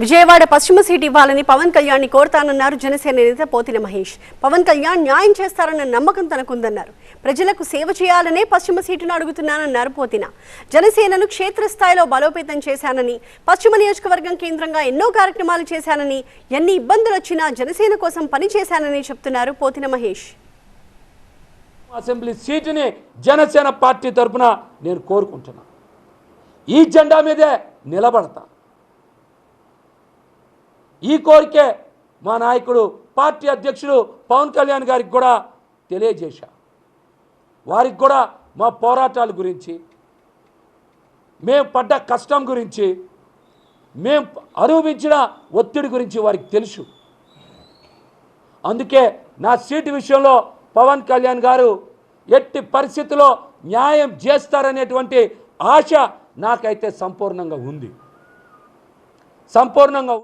విజయవాడ పశ్చిమ సీట్ ఇవ్వాలని పవన్ కళ్యాణ్ కోరుతానన్నారు జనసేన నేత పోతిన మహేష్. పవన్ కళ్యాణ్ న్యాయం చేస్తారన్న నమ్మకం తనకుందన్నారు. ప్రజలకు సేవ చేయాలనే పశ్చిమ సీటును అడుగుతున్నానన్నారు పోతిన. జనసేనను క్షేత్రస్థాయిలో బలోపేతం చేశానని పశ్చిమ నియోజకవర్గం కేంద్రంగా ఎన్నో కార్యక్రమాలు చేశానని ఎన్ని ఇబ్బందులు వచ్చినా జనసేన కోసం పనిచేశానని చెప్తున్నారు పోతిన మహేష్. అసెంబ్లీ సీటుని జనసేన పార్టీ తరపున నేను కోరుకుంటున్నా. ఈ జెండా మీదే నిలబడతా. ఈ కోరికే మా నాయకుడు పార్టీ అధ్యక్షుడు పవన్ కళ్యాణ్ గారికి కూడా తెలియజేశా. వారికి కూడా మా పోరాటాల గురించి మేము పడ్డ కష్టం గురించి మేము అనుభవించిన ఒత్తిడి గురించి వారికి తెలుసు. అందుకే నా సీటు విషయంలో పవన్ కళ్యాణ్ గారు ఎట్టి పరిస్థితుల్లో న్యాయం చేస్తారనేటువంటి ఆశ నాకైతే సంపూర్ణంగా ఉంది. సంపూర్ణంగా